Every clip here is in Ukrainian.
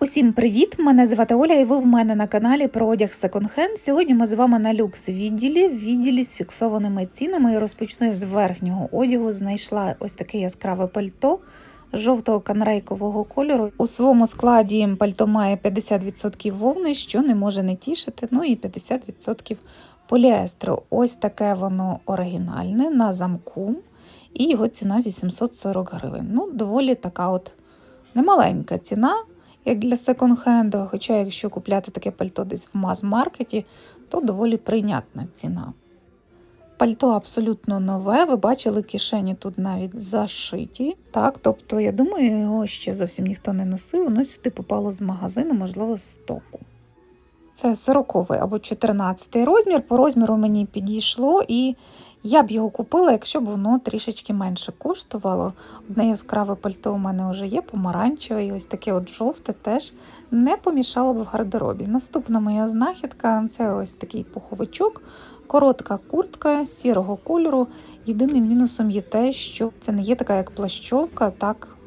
Усім привіт! Мене звати Оля, і ви в мене на каналі про одяг секонд-хенд. Сьогодні ми з вами на люкс відділі, в відділі з фіксованими цінами. І розпочну з верхнього одягу. Знайшла ось таке яскраве пальто жовтого канрейкового кольору. У своєму складі пальто має 50% вовни, що не може не тішити. Ну і 50% поліестру. Ось таке воно оригінальне на замку, і його ціна 840 гривень. Ну, доволі така от немаленька ціна як для секонд-хенду, хоча якщо купляти таке пальто десь в маз-маркеті, то доволі прийнятна ціна. Пальто абсолютно нове, ви бачили, кишені тут навіть зашиті. Так, тобто, я думаю, його ще зовсім ніхто не носив, воно сюди попало з магазину, можливо, з стоку. Це 40 або 14 розмір. По розміру мені підійшло, і я б його купила, якщо б воно трішечки менше коштувало. Одне яскраве пальто у мене вже є, помаранчеве, і ось таке от жовте теж не помішало б в гардеробі. Наступна моя знахідка це ось такий пуховичок, коротка куртка сірого кольору. Єдиним мінусом є те, що це не є така, як плащовка, так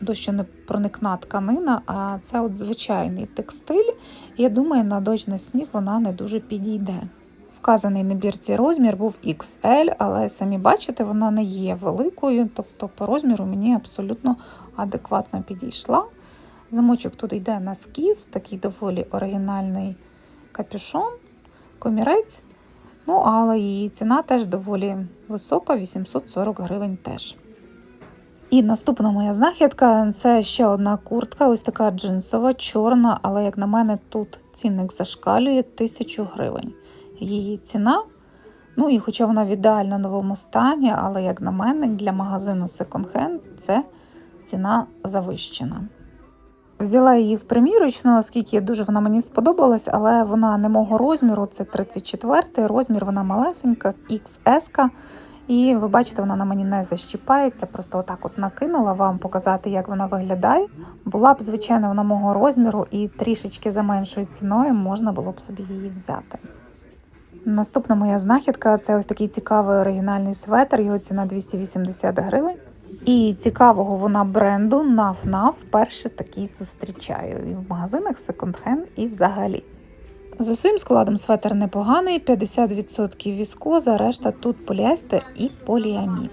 дощонепроникна тканина, а це от звичайний текстиль. Я думаю, на дощ на сніг вона не дуже підійде. Вказаний набірці розмір був XL, але самі бачите, вона не є великою, тобто по розміру мені абсолютно адекватно підійшла. Замочок тут йде на скіз, такий доволі оригінальний капюшон, комірець. Ну, але її ціна теж доволі висока, 840 гривень теж. І наступна моя знахідка це ще одна куртка, ось така джинсова, чорна, але, як на мене, тут цінник зашкалює 1000 гривень. Її ціна. Ну і хоча вона в ідеально новому стані, але, як на мене, для магазину секонд-хенд це ціна завищена. Взяла її в примірочну, оскільки дуже вона мені сподобалась, але вона не мого розміру, це 34 розмір, вона малесенька, XS. І ви бачите, вона на мені не защіпається, просто отак от накинула вам показати, як вона виглядає. Була б, звичайно, вона мого розміру і трішечки за меншою ціною можна було б собі її взяти. Наступна моя знахідка це ось такий цікавий оригінальний светр, його ціна 280 гривень. І цікавого вона бренду NAF-NAF вперше такий зустрічаю і в магазинах секонд-хенд, і взагалі. За своїм складом светр непоганий, 50% віскоза, решта тут поліестер і поліамід.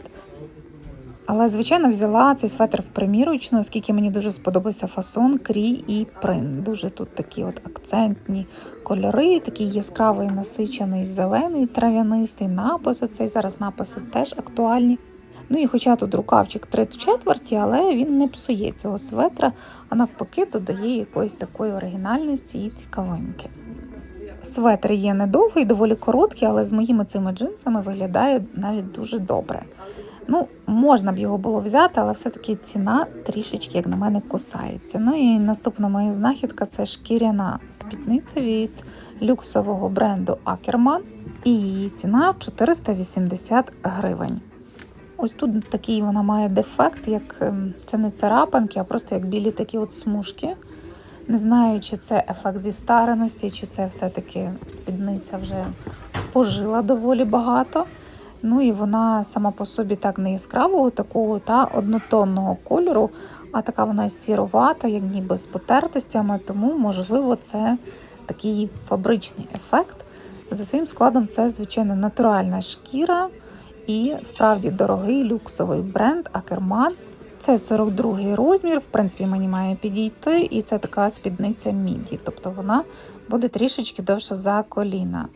Але, звичайно, взяла цей светр в примірочну, оскільки мені дуже сподобався фасон, крій і принт. Дуже тут такі от акцентні кольори, такий яскравий насичений, зелений, трав'янистий напис. Оцей зараз написи теж актуальні. Ну і хоча тут рукавчик 3 четверті, але він не псує цього светра, а навпаки, додає якоїсь такої оригінальності і цікавинки. Светр є недовгий, доволі короткий, але з моїми цими джинсами виглядає навіть дуже добре. Ну, можна б його було взяти, але все-таки ціна трішечки, як на мене, кусається. Ну і наступна моя знахідка це шкіряна спідниця від люксового бренду Ackerman. І її ціна 480 гривень. Ось тут такий вона має дефект, як ем, це не царапанки, а просто як білі такі от смужки. Не знаю, чи це ефект зі стареності, чи це все-таки спідниця вже пожила доволі багато. Ну і вона сама по собі так не яскравого, такого та однотонного кольору, а така вона сіровата, як ніби з потертостями, тому, можливо, це такий фабричний ефект. За своїм складом, це, звичайно, натуральна шкіра і справді дорогий люксовий бренд Акерман. Це 42 розмір, в принципі, мені має підійти, і це така спідниця міді, тобто вона буде трішечки довше за коліна.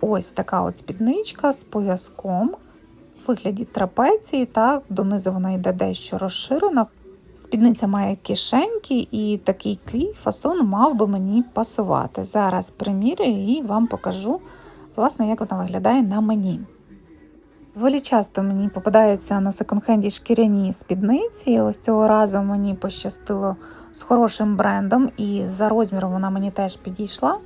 Ось така от спідничка з пояском в вигляді трапеції, так, донизу вона йде дещо розширена. Спідниця має кишеньки, і такий крій фасон мав би мені пасувати. Зараз примірюю і вам покажу, власне, як вона виглядає на мені. Доволі часто мені попадаються на секонд-хенді шкіряні спідниці. Ось цього разу мені пощастило з хорошим брендом, і за розміром вона мені теж підійшла.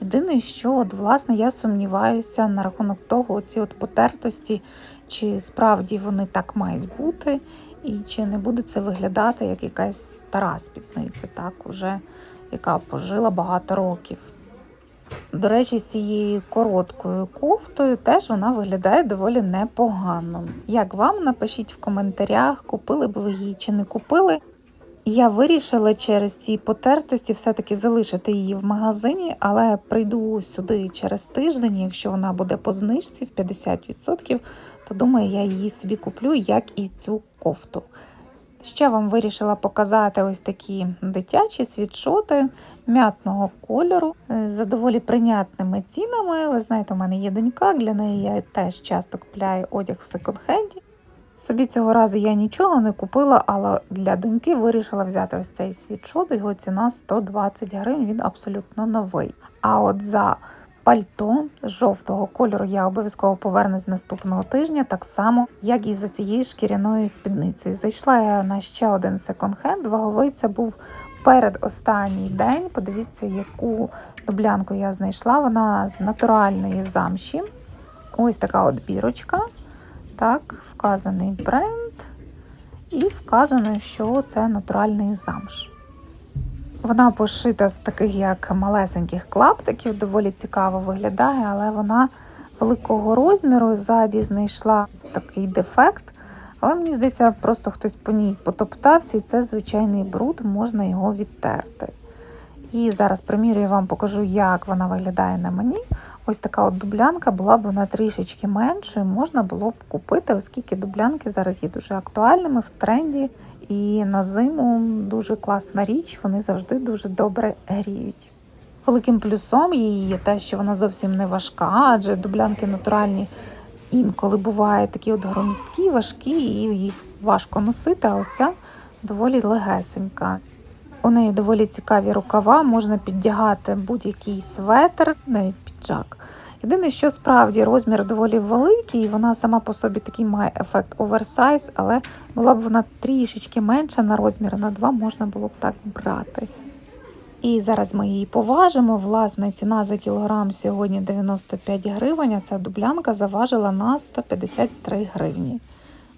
Єдине, що от, власне я сумніваюся на рахунок того, ці от потертості, чи справді вони так мають бути, і чи не буде це виглядати як якась стара спідниця, так уже яка пожила багато років. До речі, з цією короткою кофтою теж вона виглядає доволі непогано. Як вам напишіть в коментарях, купили б ви її чи не купили. Я вирішила через ці потертості все-таки залишити її в магазині, але прийду сюди через тиждень. Якщо вона буде по знижці в 50%, то думаю, я її собі куплю, як і цю кофту. Ще вам вирішила показати ось такі дитячі світшоти м'ятного кольору е, за доволі прийнятними цінами. Ви знаєте, у мене є донька, для неї я теж часто купляю одяг в секонд-хенді. Собі цього разу я нічого не купила, але для доньки вирішила взяти ось цей світшот. Його ціна 120 гривень, він абсолютно новий. А от за пальто жовтого кольору я обов'язково повернусь наступного тижня, так само, як і за цією шкіряною спідницею. Зайшла я на ще один секонд-хенд, ваговий це був перед останній день. Подивіться, яку дублянку я знайшла. Вона з натуральної замші. Ось така от бірочка. Так, вказаний бренд, і вказано, що це натуральний замш. Вона пошита з таких як малесеньких клаптиків, доволі цікаво виглядає, але вона великого розміру. Ззаді знайшла ось такий дефект. Але мені здається, просто хтось по ній потоптався, і це звичайний бруд, можна його відтерти. І зараз примірюю вам покажу, як вона виглядає на мені. Ось така от дублянка була б вона трішечки меншою, можна було б купити, оскільки дублянки зараз є дуже актуальними в тренді. І на зиму дуже класна річ, вони завжди дуже добре гріють. Великим плюсом її є те, що вона зовсім не важка, адже дублянки натуральні інколи бувають такі от громісткі, важкі, і їх важко носити, а ось ця доволі легесенька. У неї доволі цікаві рукава, можна піддягати будь-який светр, навіть піджак. Єдине, що справді розмір доволі великий, і вона сама по собі такий має ефект оверсайз, але була б вона трішечки менша на розмір, на два можна було б так брати. І зараз ми її поважимо. Власне, ціна за кілограм сьогодні 95 гривень, а ця дублянка заважила на 153 гривні.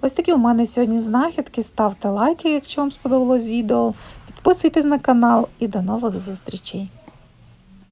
Ось такі у мене сьогодні знахідки. Ставте лайки, якщо вам сподобалось відео. Підписуйтесь на канал і до нових зустрічей!